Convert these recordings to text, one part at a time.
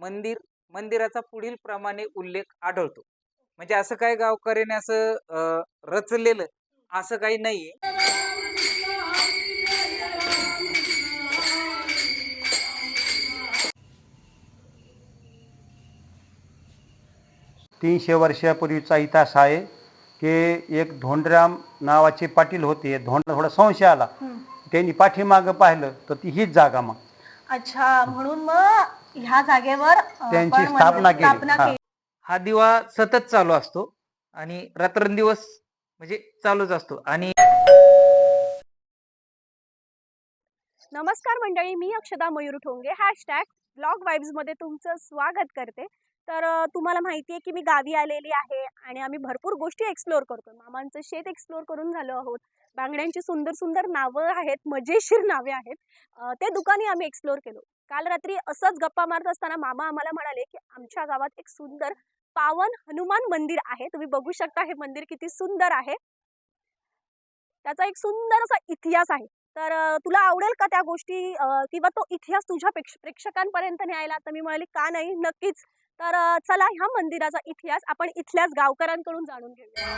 मंदिर मंदिराचा पुढील प्रमाणे उल्लेख आढळतो. म्हणजे असं काय गावकऱ्याने असं रचलेलं असं काही नाहीये. तीनशे वर्षापूर्वीचा इतिहास आहे की एक धोंडराम नावाचे पाटील होते. धोंड थोडा संशय आला. त्यांनी पाठीमागं पाहिलं तर ती हीच जागा मग. अच्छा म्हणून मग ह्या जागेवर अ, त्यांची आपण स्थापना केली. स्थापना हा. केली. हा दिवा सतत चालू असतो आणि रात्रंदिवस म्हणजे चालूच असतो. आणि नमस्कार मंडळी मी अक्षदा मयूर ठोंगे हॅशटॅग ब्लॉगमध्ये तुमचं स्वागत करते. तर अ, तुम्हाला माहिती आहे की मी गावी आलेली आहे आणि आम्ही भरपूर गोष्टी एक्सप्लोअर करतो मामांचं शेत एक्सप्लोअर करून झालो आहोत. बांगड्यांची सुंदर सुंदर नावं आहेत मजेशीर नावे आहेत. अ, ते दुकानही आम्ही एक्सप्लोअर केलो. काल रात्री असंच गप्पा मारत असताना मामा आम्हाला म्हणाले की आमच्या गावात एक सुंदर पावन हनुमान मंदिर आहे. तुम्ही बघू शकता हे मंदिर किती सुंदर आहे. त्याचा एक सुंदर असा इतिहास आहे. तर तुला आवडेल का त्या गोष्टी? किंवा तो इतिहास तुझ्या प्रेक्ष प्रेक्षकांपर्यंत न्यायला? तर मी म्हणाली का नाही? नक्कीच. तर चला ह्या मंदिराचा इतिहास आपण इथल्याच गावकऱ्यांकडून जाणून घेऊया.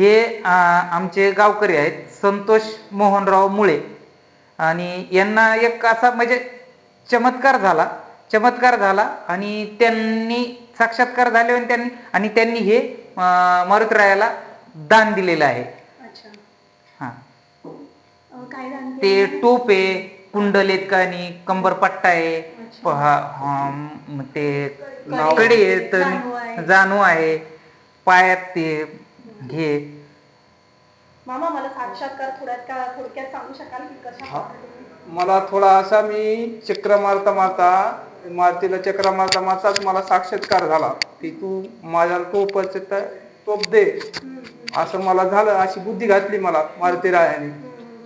हे आमचे गावकरी आहेत संतोष मोहनराव मुळे. आणि यांना एक असा म्हणजे चमत्कार झाला चमत्कार झाला आणि त्यांनी साक्षात्कार झाले आणि त्यांनी आणि त्यांनी हे मारुतीरायाला दान दिलेलं आहे. हा. ते? टोप आहे कुंडल आहेत आणि कंबरपट्टा आहे ते कडे आहेत. जाणू आहे. पायात ते हे मामा मला साक्षात्कार थोड्यात का थोडक्यात सांगू शकाल की कशा हा. मला थोडा असा मी चक्र मारता मारता मारुतीला चक्र मारता मारताच मला साक्षात्कार झाला. की तू माझ्या टोपच टोप दे. असं मला झालं अशी बुद्धी घातली मला मारुती रायाने.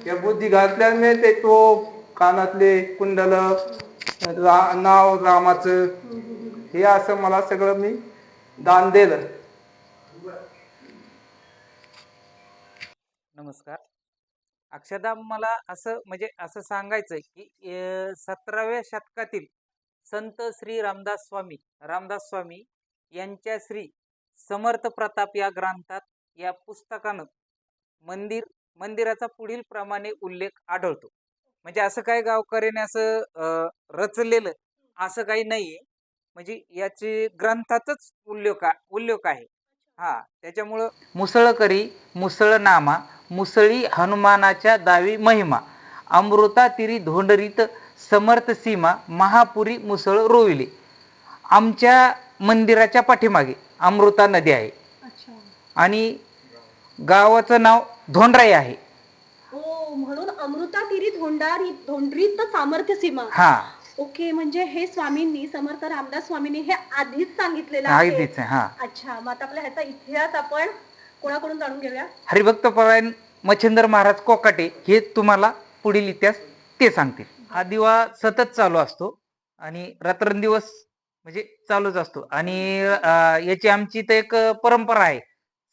त्या बुद्धी घातल्याने ते टोप कानातले कुंडल रा, नाव रामाचं हे असं मला सगळं मी दान दिलं. नमस्कार. अक्षदा मला असं म्हणजे असं सांगायचं की सतराव्या शतकातील संत श्री रामदास स्वामी रामदास स्वामी यांच्या श्री समर्थ प्रताप या ग्रंथात या पुस्तकानं मंदिर मंदिराचा पुढील प्रमाणे उल्लेख आढळतो. म्हणजे असं काही गावकऱ्याने असं रचलेलं असं काही नाहीये. म्हणजे याचे ग्रंथातच उल्लेख उल्लेख आहे. हा त्याच्यामुळं मुसळकरी मुसळनामा मुसळी हनुमानाच्या दावी महिमा अमृता तिरी धोंडरीत समर्थ सीमा महापुरी मुसळ रोविले. आमच्या मंदिराच्या पाठीमागे अमृता नदी आहे. अच्छा. आणि गावाचं नाव धोंडराई आहे. ओ म्हणून अमृता तिरी धोंडारी धोंडरीत सामर्थ्य सीमा. हा. ओके म्हणजे हे स्वामींनी समर्थ रामदास स्वामींनी हे आधीच सांगितलेलं आहे. आहे, हा. अच्छा मग आता आपला ह्याचा इतिहास आपण कोणाकडून जाणून घेऊया? हरिभक्त परायण मच्छिंदर महाराज कोकाटे हे तुम्हाला पुढील इतिहास ते सांगतील. हा दिवा सतत चालू असतो आणि रात्रंदिवस म्हणजे चालूच असतो. आणि अं, याची आमची तर एक परंपरा आहे.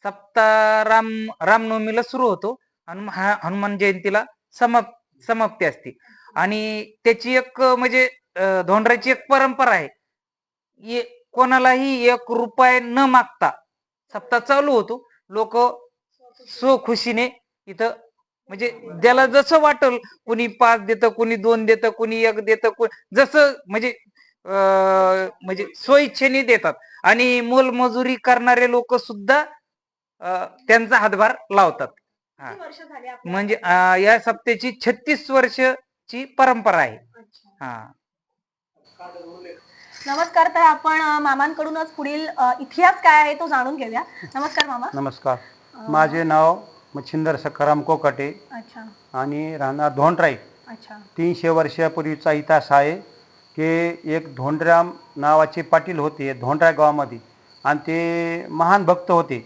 सप्ताह राम रामनवमीला सुरू होतो. आणि हनुमान जयंतीला समाप समाप्ती असते. आणि त्याची एक म्हणजे धोंडराची एक परंपरा आहे. ये- कोणालाही एक रुपये न मागता सप्ताह चालू होतो. लोक स्वखुशीने इथं म्हणजे ज्याला जसं वाटल कुणी पाच देतं कुणी दोन देतं कुणी एक देतं जसं म्हणजे अं, म्हणजे स्वइच्छेने देतात. आणि मोलमजुरी करणारे लोक सुद्धा त्यांचा हातभार लावतात. वर्ष? म्हणजे या सप्त्याची छत्तीस वर्षची परंपरा आहे. हा. नमस्कार तर आपण अ, मामांकडूनच पुढील अ, इतिहास काय आहे तो जाणून घेऊया. नमस्कार मामा. नमस्कार. माझे नाव मच्छिंदर सखाराम कोकाटे अच्छा. आणि राहणार धोंडराई. अच्छा. तीनशे वर्षापूर्वीचा इतिहास आहे की एक धोंडराम नावाचे पाटील होते धोंडरा गावामध्ये. आणि ते महान भक्त होते.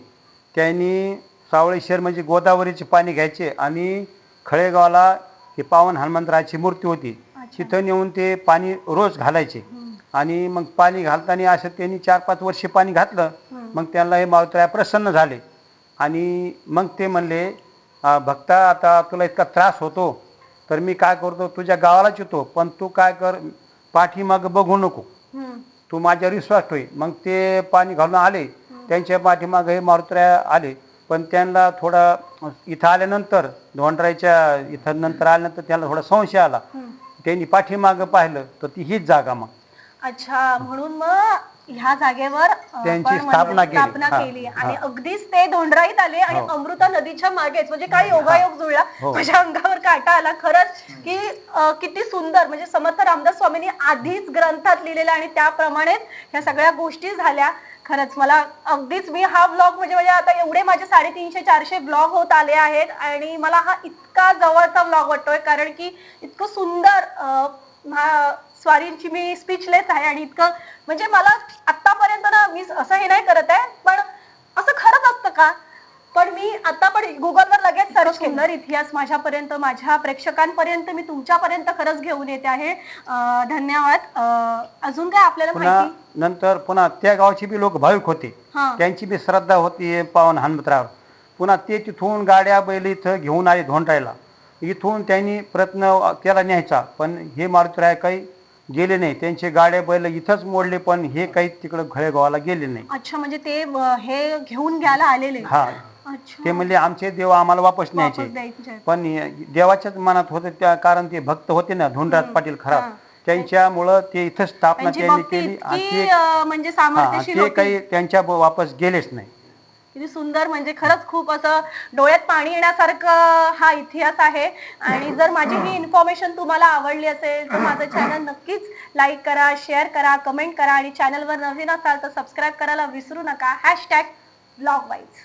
त्यांनी सावळेश्वर म्हणजे गोदावरीचे पाणी घ्यायचे आणि खळेगावला हे पावन हनुमंतराची मूर्ती होती. तिथं नेऊन ते पाणी रोज घालायचे. आणि मग पाणी घालताना असं त्यांनी चार पाच वर्षे पाणी घातलं. मग त्यांना हे मावतराय प्रसन्न झाले. आणि मग ते म्हणले "आ, भक्ता आता तुला इतका त्रास होतो. तर मी काय करतो तुझ्या गावालाच येतो. पण तू काय कर पाठीमागं बघू नको. तू माझ्यावर विश्वास ठेव. मग ते पाणी घालून आले. त्यांच्या पाठीमागे हे मारुतराय आले. पण त्यांना थोडा इथं आल्यानंतर धोंडरायच्या इथं नंतर आल्यानंतर त्यांना थोडा संशय आला. त्यांनी पाठीमागं पाहिलं तर ती हीच जागा मग. अच्छा म्हणून मग ह्या जागेवर त्यांची स्थापना केली. आणि. अगदीच ते धोंडराईत आले आणि हो. अमृता नदीच्या मागेच म्हणजे काय योगायोग जुळला. हो. माझ्या अंगावर काटा आला. खरंच की किती सुंदर. म्हणजे समर्थ रामदास स्वामींनी आधीच ग्रंथात लिहिलेलं आणि त्याप्रमाणेच ह्या सगळ्या गोष्टी झाल्या. खरंच मला अगदीच मी हा ब्लॉग म्हणजे म्हणजे आता एवढे माझे साडेतीनशे चारशे ब्लॉग होत आले आहेत आणि मला हा इतका जवळचा ब्लॉग वाटतोय कारण की इतकं सुंदर स्वारींची मी स्पीचलेस आहे आणि इतकं म्हणजे मला आतापर्यंत ना मी असं हे नाही करत आहे पण असं खरंच असतं का? पण मी आता पण गुगलवर लगेच सर्च सुंदर इतिहास माझ्यापर्यंत माझ्या प्रेक्षकांपर्यंत मी तुमच्यापर्यंत खरंच घेऊन येते आहे. अं, धन्यवाद. अजून काय आपल्याला पुन्हा माहिती? नंतर पुन्हा त्या गावचे बी लोक भाविक होते. हा. त्यांची बी श्रद्धा होती पावन हनुमंतरावर पुन्हा ते तिथून गाड्या बैल इथं घेऊन आले धोंडायला इथून त्यांनी प्रयत्न केला न्यायचा. पण हे मारुतीराय काही गेले नाही. त्यांचे गाड्या बैल इथंच मोडले पण हे काही तिकडं घळेगावाला गेले नाही. अच्छा म्हणजे ते अं, हे घेऊन घ्यायला आलेले. हा. ते म्हणले आमचे देव आम्हाला वापस न्यायचे. पण देवाच्याच मनात होते त्या कारण ते भक्त होते ना धोंडराज पाटील खराब. त्यांच्यामुळं ते इथं स्थापना त्यांनी केली आणि ते म्हणजे ते काही त्यांच्या वापस गेलेच नाही. किती सुंदर म्हणजे खरंच खूप असं डोळ्यात पाणी येण्यासारखं हा इतिहास आहे. आणि जर माझी ही इन्फॉर्मेशन तुम्हाला आवडली असेल तर माझं चॅनल नक्कीच लाईक करा शेअर करा कमेंट करा आणि चॅनलवर नवीन असाल तर सबस्क्राईब करायला विसरू नका. Hashtag blog wise